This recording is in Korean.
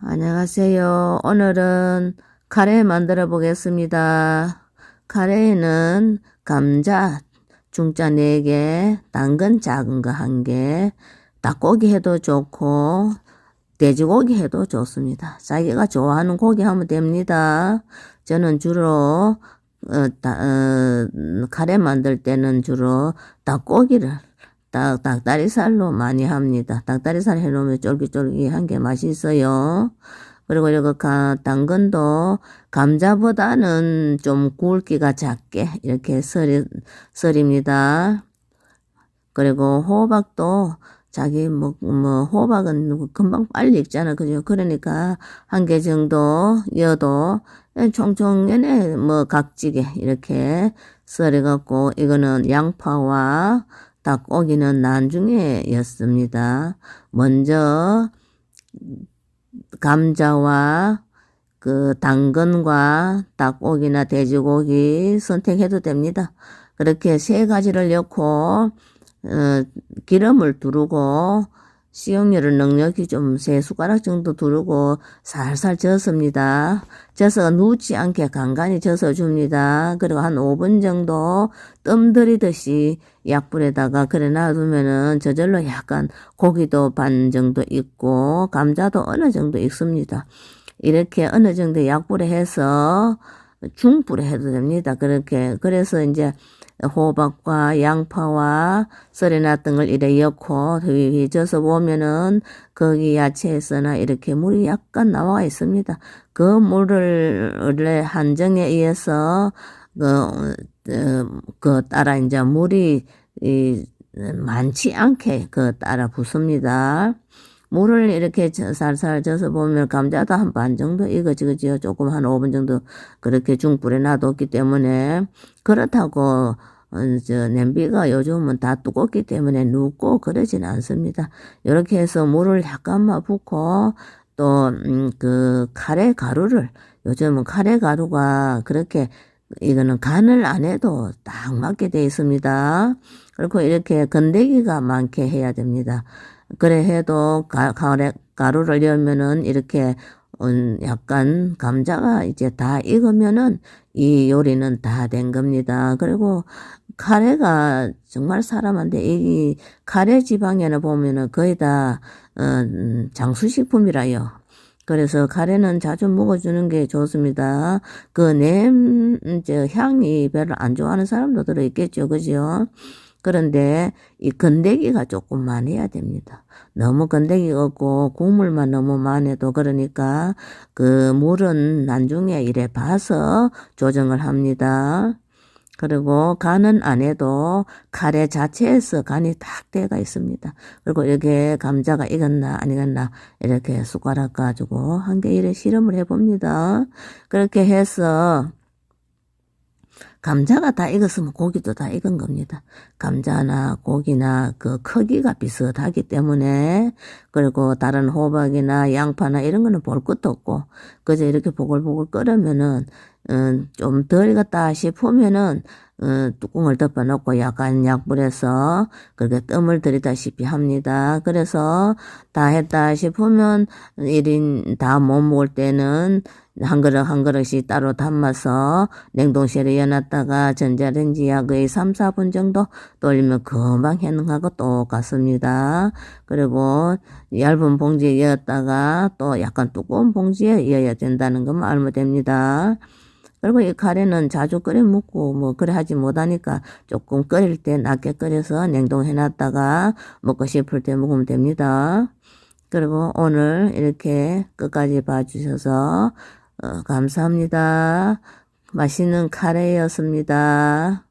안녕하세요. 오늘은 카레 만들어 보겠습니다. 카레에는 감자 중짜 4개, 당근 작은 거 1개, 닭고기 해도 좋고 돼지고기 해도 좋습니다. 자기가 좋아하는 고기 하면 됩니다. 저는 주로 어, 다, 어, 카레 만들 때는 주로 닭고기를 닭, 닭다리살로 많이 합니다. 닭다리살 해놓으면 쫄깃쫄깃한 게 맛있어요. 그리고 이거 가, 당근도 감자보다는 좀 굵기가 작게 이렇게 썰이, 썰입니다. 그리고 호박도 자기 뭐, 뭐, 호박은 금방 빨리 익잖아. 그죠? 그러니까 한 개 정도 여도 총총 얘네 뭐 각지게 이렇게 썰어 갖고 이거는 양파와 닭고기는 나중에 였습니다. 먼저 감자와 그 당근과 닭고기나 돼지고기 선택해도 됩니다. 그렇게 세 가지를 넣고 어, 기름을 두르고 식용유를 넉넉히 좀 세 숟가락 정도 두르고 살살 젓습니다. 져서 누지 않게 간간히 져서 줍니다. 그리고 한 5분 정도 뜸 들이듯이 약불에다가 그래 놔두면은 저절로 약간 고기도 반 정도 익고 감자도 어느 정도 익습니다. 이렇게 어느 정도 약불에 해서 중불에 해도 됩니다. 그렇게 그래서 이제 호박과 양파와 썰어놨던 걸 이래 넣고 휘휘 져서 보면은 거기 야채에서나 이렇게 물이 약간 나와 있습니다. 그 물을 원래 한정에 의해서 그, 어, 그 따라 이제 물이 이, 많지 않게 그 따라 붓습니다. 물을 이렇게 살살 져서 보면 감자도 한 반 정도 익어지겠지요. 조금 한 5분 정도 그렇게 중불에 놔뒀기 때문에 그렇다고 어, 저 냄비가 요즘은 다 두껍기 때문에 눕고 그러진 않습니다. 이렇게 해서 물을 약간만 붓고 또그 음, 카레 가루를 요즘은 카레 가루가 그렇게 이거는 간을 안 해도 딱 맞게 돼 있습니다. 그리고 이렇게 건더기가 많게 해야 됩니다. 그래 해도 가, 가래, 가루를 넣으면은 이렇게 음, 약간 감자가 이제 다 익으면은 이 요리는 다 된 겁니다. 그리고 카레가 정말 사람한테 이 카레 지방에는 보면은 거의 다 어, 음, 장수식품이라요. 그래서 카레는 자주 먹어주는 게 좋습니다. 그 냄, 저 향이 별로 안 좋아하는 사람도 들어있겠죠. 그죠? 그런데 이 건더기가 조금 많이 해야 됩니다. 너무 건더기 없고 국물만 너무 많아도 그러니까 그 물은 나중에 이래 봐서 조정을 합니다. 그리고 간은 안 해도 카레 자체에서 간이 딱 돼가 있습니다. 그리고 이렇게 감자가 익었나 안 익었나 이렇게 숟가락 가지고 한 개 이래 실험을 해봅니다. 그렇게 해서 감자가 다 익었으면 고기도 다 익은 겁니다. 감자나 고기나 그 크기가 비슷하기 때문에 그리고 다른 호박이나 양파나 이런 거는 볼 것도 없고 그저 이렇게 보글보글 끓으면은 어, 좀덜 익었다 싶으면은 어, 뚜껑을 덮어놓고 약간 약불에서 그렇게 뜸을 들이다시피 합니다. 그래서 다 했다 싶으면 1인 다 못 먹을 때는 한 그릇 한 그릇씩 따로 담아서 냉동실에 여놨다가 전자레인지 약 거의 3, 4분 정도 돌리면 금방 해능하고 똑같습니다. 그리고 얇은 봉지에 이었다가 또 약간 두꺼운 봉지에 이어야 된다는 것만 알면 됩니다. 그리고 이 카레는 자주 끓여 먹고 뭐 그래 하지 못하니까 조금 끓일 때 낮게 끓여서 냉동해 놨다가 먹고 싶을 때 먹으면 됩니다. 그리고 오늘 이렇게 끝까지 봐주셔서 어, 감사합니다. 맛있는 카레였습니다.